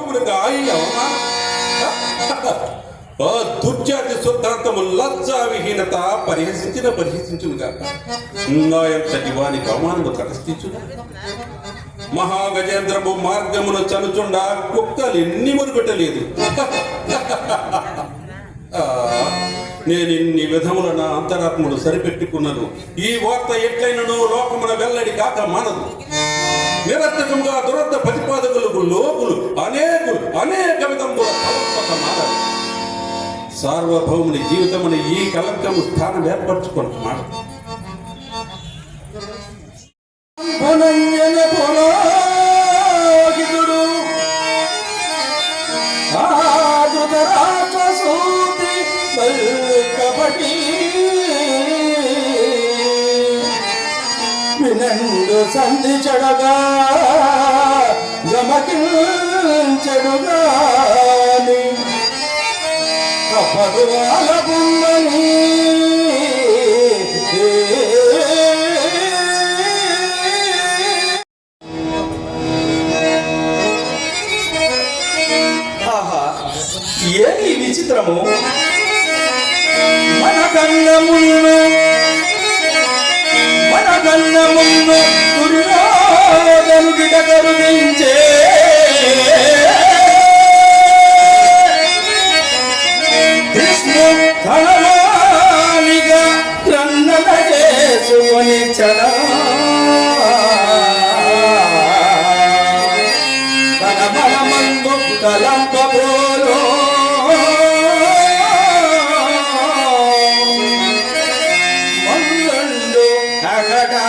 ఇప్పుడు ఈ దుర్జాతి సిద్ధాంతము లజ్జా విహీనత పరిహసించిన పరిహసించునుగా ఇంకా వానికి అవమానము తటస్థించుగా మహాగజేంద్రము మార్గమును చనుచుండ కుక్కలు ఎన్ని మురుగటలేదు. నేను ఇన్ని విధముల నా అంతరాత్మను సరిపెట్టుకున్నాను. ఈ వార్త ఎట్లయినను లోకమున వెల్లడి కాక మానదు. నిరర్థకంగా దురర్థ ప్రతిపాదకులకు లోకులు అనేక విధముల కలంపక సార్వభౌముని జీవితముని ఈ కలంకము స్థానం ఏర్పరచుకుంటున్నాడు పునంజన పురోహితుడు వినండు సంధి చెడగా గమకించెడుగాని కపడు అలబుందని ఆహా ఏమి విచిత్రము? మన కన్న ముందు మన కన్న ముందు కృష్ణ కళవాణిగా రన్నన చేసుకొని చలా తన బలమందు కలంపబోలో మంగండు అకటా